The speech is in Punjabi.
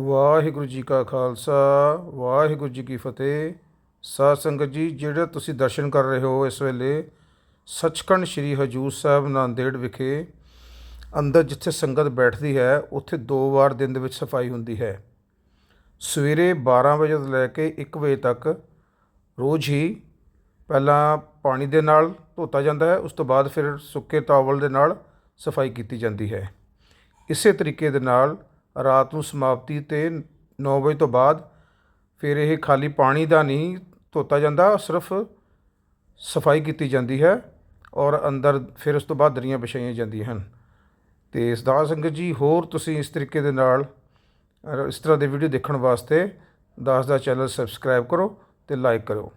ਵਾਹਿਗੁਰੂ ਜੀ ਕਾ ਖਾਲਸਾ, ਵਾਹਿਗੁਰੂ ਜੀ ਕੀ ਫਤਿਹ। ਸਾਧ ਸੰਗਤ ਜੀ, ਜਿਹੜਾ ਤੁਸੀਂ ਦਰਸ਼ਨ ਕਰ ਰਹੇ ਹੋ ਇਸ ਵੇਲੇ, ਸੱਚਖੰਡ ਸ੍ਰੀ ਹਜੂਰ ਸਾਹਿਬ ਨਾਂਦੇੜ ਵਿਖੇ, ਅੰਦਰ ਜਿੱਥੇ ਸੰਗਤ ਬੈਠਦੀ ਹੈ, ਉੱਥੇ ਦੋ ਵਾਰ ਦਿਨ ਦੇ ਵਿੱਚ ਸਫ਼ਾਈ ਹੁੰਦੀ ਹੈ। ਸਵੇਰੇ 12 ਵਜੇ ਤੋਂ ਲੈ ਕੇ 1 ਵਜੇ ਤੱਕ ਰੋਜ਼ ਹੀ ਪਹਿਲਾਂ ਪਾਣੀ ਦੇ ਨਾਲ ਧੋਤਾ ਜਾਂਦਾ ਹੈ, ਉਸ ਤੋਂ ਬਾਅਦ ਫਿਰ ਸੁੱਕੇ ਟਾਵਲ ਦੇ ਨਾਲ ਸਫ਼ਾਈ ਕੀਤੀ ਜਾਂਦੀ ਹੈ। ਇਸੇ ਤਰੀਕੇ ਦੇ ਨਾਲ ਰਾਤ ਨੂੰ ਸਮਾਪਤੀ ਤੇ ਨੌ ਵਜੇ ਤੋਂ ਬਾਅਦ ਫਿਰ ਇਹ ਖਾਲੀ ਪਾਣੀ ਦਾ ਨਹੀਂ ਧੋਤਾ ਜਾਂਦਾ, ਸਿਰਫ ਸਫ਼ਾਈ ਕੀਤੀ ਜਾਂਦੀ ਹੈ ਔਰ ਅੰਦਰ ਫਿਰ ਉਸ ਤੋਂ ਬਾਅਦ ਦਰੀਆਂ ਵਿਛਾਈਆਂ ਜਾਂਦੀਆਂ ਹਨ। ਤੇ ਸਰਦਾਰ ਸੰਗਤ ਜੀ, ਹੋਰ ਤੁਸੀਂ ਇਸ ਤਰੀਕੇ ਦੇ ਨਾਲ ਇਸ ਤਰ੍ਹਾਂ ਦੇ ਵੀਡੀਓ ਦੇਖਣ ਵਾਸਤੇ ਦਾਸ ਦਾ ਚੈਨਲ ਸਬਸਕ੍ਰਾਈਬ ਕਰੋ ਤੇ ਲਾਈਕ ਕਰੋ।